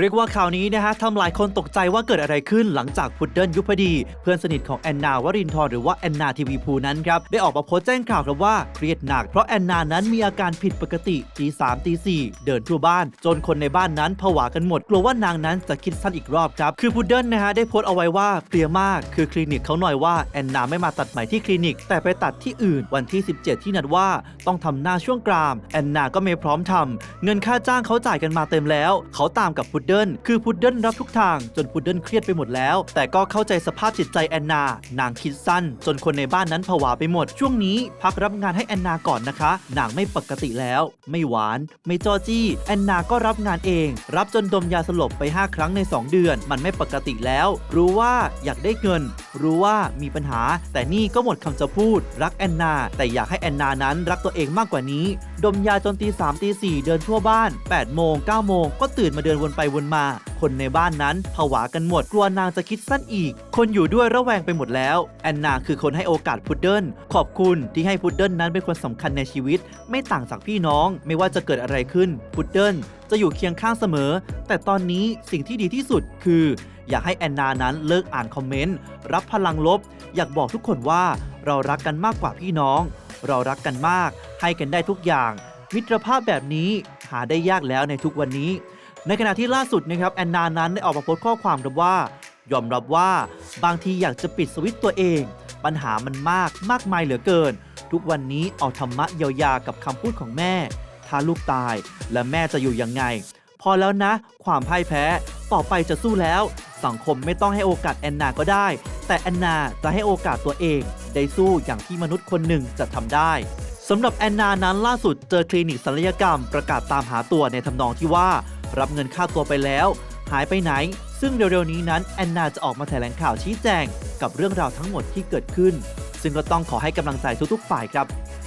เรียกว่าข่าวนี้นะฮะทำหลายคนตกใจว่าเกิดอะไรขึ้นหลังจากพุดเดิ้ลยุพดี เพื่อนสนิทของแอนนาวรินทร์หรือว่าแอนนาทีวีพูนั้นครับ ได้ออกมาโพสต์แจ้งข่าวครับว่าเครียดหนักเพราะแอนนานั้นมีอาการผิดปกติตีสามตีสี่เดินทั่วบ้าน จนคนในบ้านนั้นผวากันหมด กลัวว่านางนั้นจะคิดสั้นอีกรอบครับ คือพุดเดิ้ลนะฮะได้โพสต์เอาไว้ว่าเพลียมากคือคลินิกเขาหน่อยว่าแอนนาไม่มาตัดไหมที่คลินิก แต่ไปตัดที่อื่นวันที่ 17 ที่นัดว่าต้องทำหน้าช่วงกรามแอนนาก็ไม่พร้อมทำเงินค่าจ้างเขาจ่ายกันมาเต็มแล้ว เขาตามกับพุดเดิ้ลคือพุดเดิ้ลรับทุกทางจนพุดเดิ้ลเครียดไปหมดแล้ว แต่ก็เข้าใจสภาพจิตใจแอนนา นางคิดสั้น จนคนในบ้านนั้นผวาไปหมด ช่วงนี้พักรับงานให้แอนนาก่อนนะคะ นางไม่ปกติแล้ว ไม่หวาน ไม่จอจี้ แอนนาก็รับงานเอง รับจนดมยาสลบไป 5 ครั้งใน 2 เดือน มันไม่ปกติแล้ว รู้ว่าอยากได้เงิน รู้ว่ามีปัญหา แต่นี่ก็หมดคำจะพูด รักแอนนา แต่อยากให้แอนนานั้นรักตัวเองมากกว่านี้ ดมยาจนตีสามตีสี่เดินทั่วบ้าน 8 โมง 9 โมง ก็ตื่นมาเดินวนไปวนมา คนในบ้านนั้นผวากันหมด กลัวนางจะคิดสั้นอีก คนอยู่ด้วยระแวงไปหมดแล้ว แอนนาคือคนให้โอกาสพุดเดิ้ลขอบคุณที่ให้พุดเดิ้ลนั้นเป็นคนสำคัญในชีวิต ไม่ต่างจากพี่น้อง ไม่ว่าจะเกิดอะไรขึ้นพุดเดิ้ลจะอยู่เคียงข้างเสมอ แต่ตอนนี้สิ่งที่ดีที่สุดคือ อยากให้แอนนานั้นเลิกอ่านคอมเมนต์ รับพลังลบ อยากบอกทุกคนว่าเรารักกันมากกว่าพี่น้อง เรารักกันมาก ให้กันได้ทุกอย่าง มิตรภาพแบบนี้หาได้ยากแล้วในทุกวันนี้ ในขณะที่ล่าสุดนะครับแอนนานั้นได้ออกมาโพสต์ข้อความรับว่า ยอมรับว่าบางทีอยากจะปิดสวิตตัวเอง ปัญหามันมากมากมายเหลือเกิน ทุกวันนี้เอาธรรมะเยียวยากับคำพูดของแม่ ถ้าลูกตายและแม่จะอยู่ยังไง พอแล้วนะ ความพ่ายแพ้ ต่อไปจะสู้แล้ว สังคมไม่ต้องให้โอกาสแอนนาก็ได้ แต่แอนนาจะให้โอกาสตัวเองได้สู้อย่างที่มนุษย์คนหนึ่งจะทำได้สำหรับแอนนานั้นล่าสุดเจอคลินิกศัลยกรรมประกาศตามหาตัวในทำนองที่ว่า รับเงินค่าตัวไปแล้ว หายไปไหน ซึ่งเร็วๆนี้นั้นแอนนาจะออกมาแถลงข่าวชี้แจง กับเรื่องราวทั้งหมดที่เกิดขึ้น ซึ่งก็ต้องขอให้กำลังใจทุกๆฝ่ายครับ